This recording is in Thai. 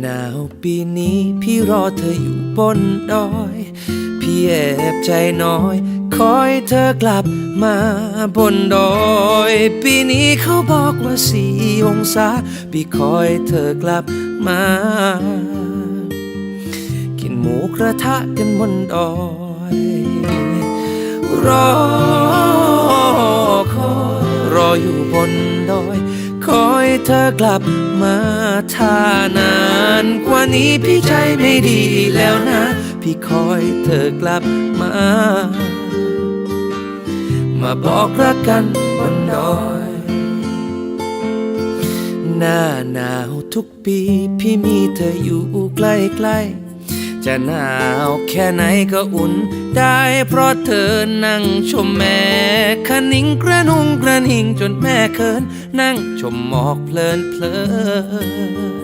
หนาวปีนี้พี่รอเธออยู่บนดอย พี่แอบใจน้อย คอยเธอกลับมาบนดอย ปีนี้เขาบอกว่าสี่องศา พี่คอยเธอกลับมา กินหมูกระทะกันบนดอย รอคอยรออยู่บนดอย คอยเธอกลับมาถ้านานกว่านี้พี่ใจไม่ดีแล้วนะ พี่คอยเธอกลับมา มาบอกรักกันบนดอยหน้าหนาวทุกปี พี่มีเธออยู่ใกล้ๆ จะหนาวแค่ไหนก็อุ่นได้เพราะเธอนั่งชมแม่คนิงกระนุงกระนิงจนแม่เคินนั่งชมหมอกเพลินเพลิน